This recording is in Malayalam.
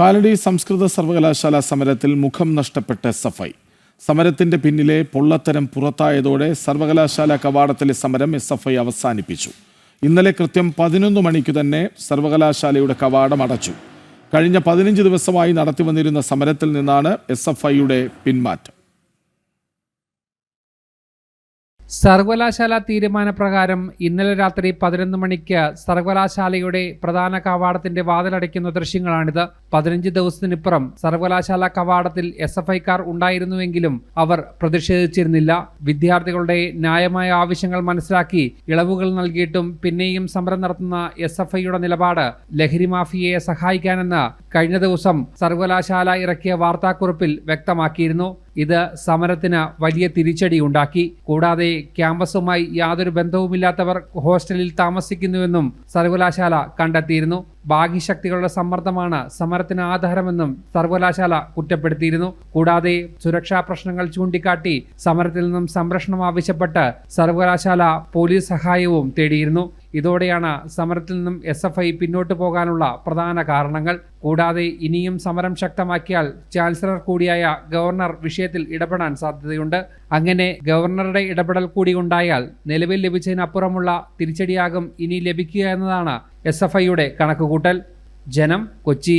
കാലടി സംസ്കൃത സർവകലാശാല സമരത്തിൽ മുഖം നഷ്ടപ്പെട്ട എസ്എഫ്ഐ സമരത്തിന്റെ പിന്നിലെ പൊള്ളത്തരം പുറത്തായതോടെ സർവകലാശാല കവാടത്തിലെ സമരം എസ് എഫ് ഐ അവസാനിപ്പിച്ചു. ഇന്നലെ കൃത്യം പതിനൊന്ന് മണിക്ക് തന്നെ സർവകലാശാലയുടെ കവാടം അടച്ചു. കഴിഞ്ഞ പതിനഞ്ച് ദിവസമായി നടത്തി വന്നിരുന്ന സമരത്തിൽ നിന്നാണ് എസ് പിന്മാറ്റം. സർവകലാശാല തീരുമാനപ്രകാരം ഇന്നലെ രാത്രി പതിനൊന്ന് മണിക്ക് സർവകലാശാലയുടെ പ്രധാന കവാടത്തിന്റെ വാതിലടയ്ക്കുന്ന ദൃശ്യങ്ങളാണിത്. പതിനഞ്ച് ദിവസത്തിനിപ്പുറം സർവകലാശാല കവാടത്തിൽ എസ് എഫ് ഐക്കാർ ഉണ്ടായിരുന്നുവെങ്കിലും അവർ പ്രതിഷേധിച്ചിരുന്നില്ല. വിദ്യാർത്ഥികളുടെ ന്യായമായ ആവശ്യങ്ങൾ മനസ്സിലാക്കി ഇളവുകൾ നൽകിയിട്ടും പിന്നെയും സമരം നടത്തുന്ന എസ് എഫ് ഐയുടെ നിലപാട് ലഹരി മാഫിയയെ സഹായിക്കാനെന്ന് കഴിഞ്ഞ ദിവസം സർവകലാശാല ഇറക്കിയ വാർത്താക്കുറിപ്പിൽ വ്യക്തമാക്കിയിരുന്നു. ഇത് സമരത്തിന് വലിയ തിരിച്ചടിയുണ്ടാക്കി കൂടാതെ ക്യാമ്പസുമായി യാതൊരു ബന്ധവുമില്ലാത്തവർ ഹോസ്റ്റലിൽ താമസിക്കുന്നുവെന്നും സർവകലാശാല കണ്ടെത്തിയിരുന്നു. ബാഹ്യശക്തികളുടെ സമ്മർദ്ദമാണ് സമരത്തിന് ആധാരമെന്നും സർവകലാശാല കുറ്റപ്പെടുത്തിയിരുന്നു. കൂടാതെ സുരക്ഷാ പ്രശ്നങ്ങൾ ചൂണ്ടിക്കാട്ടി സമരത്തിൽ നിന്നും സംരക്ഷണം ആവശ്യപ്പെട്ട് സർവകലാശാല പോലീസ് സഹായവും തേടിയിരുന്നു. ഇതോടെയാണ് സമരത്തിൽ നിന്നും എസ് എഫ് ഐ പിന്നോട്ട് പോകാനുള്ള പ്രധാന കാരണങ്ങൾ. കൂടാതെ ഇനിയും സമരം ശക്തമാക്കിയാൽ ചാൻസലർ കൂടിയായ ഗവർണർ വിഷയത്തിൽ ഇടപെടാൻ സാധ്യതയുണ്ട്. അങ്ങനെ ഗവർണറുടെ ഇടപെടൽ കൂടി ഉണ്ടായാൽ നിലവിൽ ലഭിച്ചതിനപ്പുറമുള്ള തിരിച്ചടിയാകും ഇനി ലഭിക്കുക എന്നതാണ് എസ് എഫ് ഐയുടെ കണക്കുകൂട്ടൽ. ജനം കൊച്ചി.